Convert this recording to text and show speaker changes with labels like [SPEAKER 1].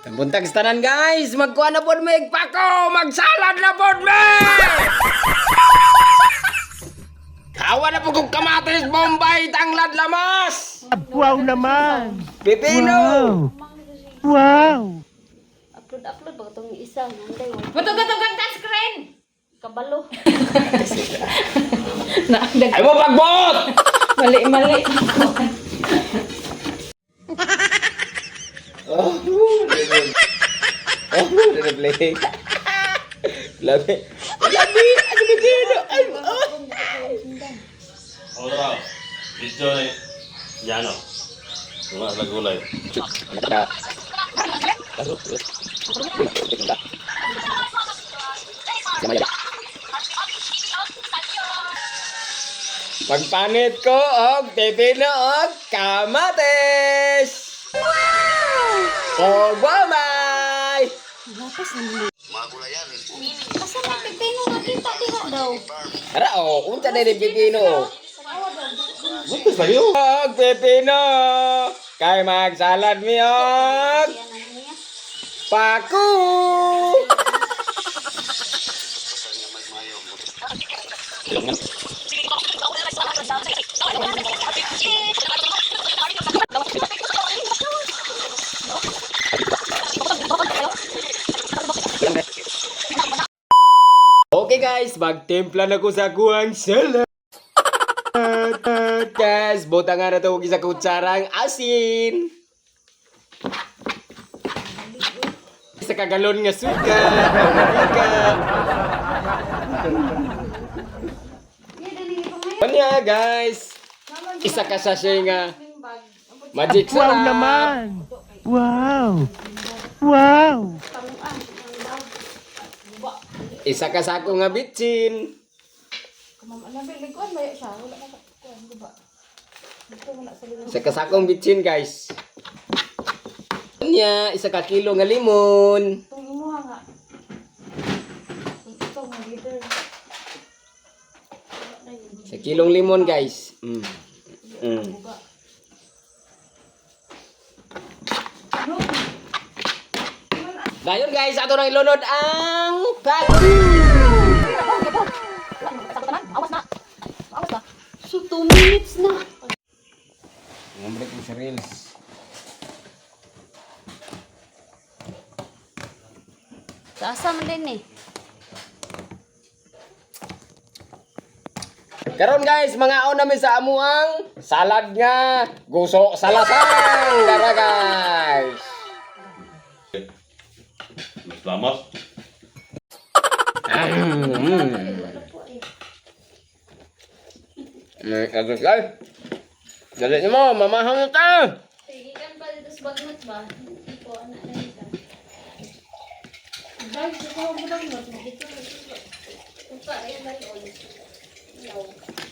[SPEAKER 1] Buntag sa tanan guys, magkuha na pod may pako, magsalad na pod me. Kawa na po kong kamatis, bombay, tanglad, lamas.
[SPEAKER 2] Wow naman!
[SPEAKER 1] Pipino.
[SPEAKER 2] Wow!
[SPEAKER 3] Upload, upload ba itong isa? Nanday, wala.
[SPEAKER 4] Butog-butog ang touchscreen!
[SPEAKER 3] Kabalo.
[SPEAKER 4] Naagdag.
[SPEAKER 1] Ay mo pagbot.
[SPEAKER 4] Mali, mali.
[SPEAKER 1] Oh, oh, na play. Labi. Labi, ano pipino? Ay, oh.
[SPEAKER 5] Otra, video ni Yano. Mga sa gulay.
[SPEAKER 1] Na. Magpanit ko og pipino og kamatis. Wow! Og wamay!
[SPEAKER 3] Asa na pipino nakita diha daw?
[SPEAKER 1] Ara oh, unsa na ni pipino?
[SPEAKER 5] Bukas tayo.
[SPEAKER 1] Og pipino. Kay magsalad mi og
[SPEAKER 3] Yan ang
[SPEAKER 1] Okay guys, magtimpla na ko sa kuwang salad. Guys, buta nga na og isa kutsarang asin. Isa kagalon nga suka. Kanya guys. Isa ka sachet nga magic
[SPEAKER 2] Wow
[SPEAKER 1] sarap.
[SPEAKER 2] naman! Wow! Wow!
[SPEAKER 1] Isa ka sako nga bitchin. Isa ka sakong bitchin guys. Kanya, isa ka kilo nga limon.
[SPEAKER 3] Itong imuha nga. Ito nga leader.
[SPEAKER 1] Sa kilong limon guys. Mm. Mm. Dayon guys, ato nang ilunod ang paku.
[SPEAKER 3] Awas na. Awas na. So, 2 minutes na.
[SPEAKER 1] Ngambrik mo sa reels.
[SPEAKER 3] Man din eh.
[SPEAKER 1] Karon guys, mga namin sa amuang salad nga guso sa lasang. Tara guys.
[SPEAKER 5] Mas lamas.
[SPEAKER 1] May agad guys. Dali mo, mamahang ka.
[SPEAKER 3] Sige kan pa dito sa bagnot ba? Ito, anak na ito. Dahil sa mga bagnot, dito Ito pa, ayan dali ulit. No.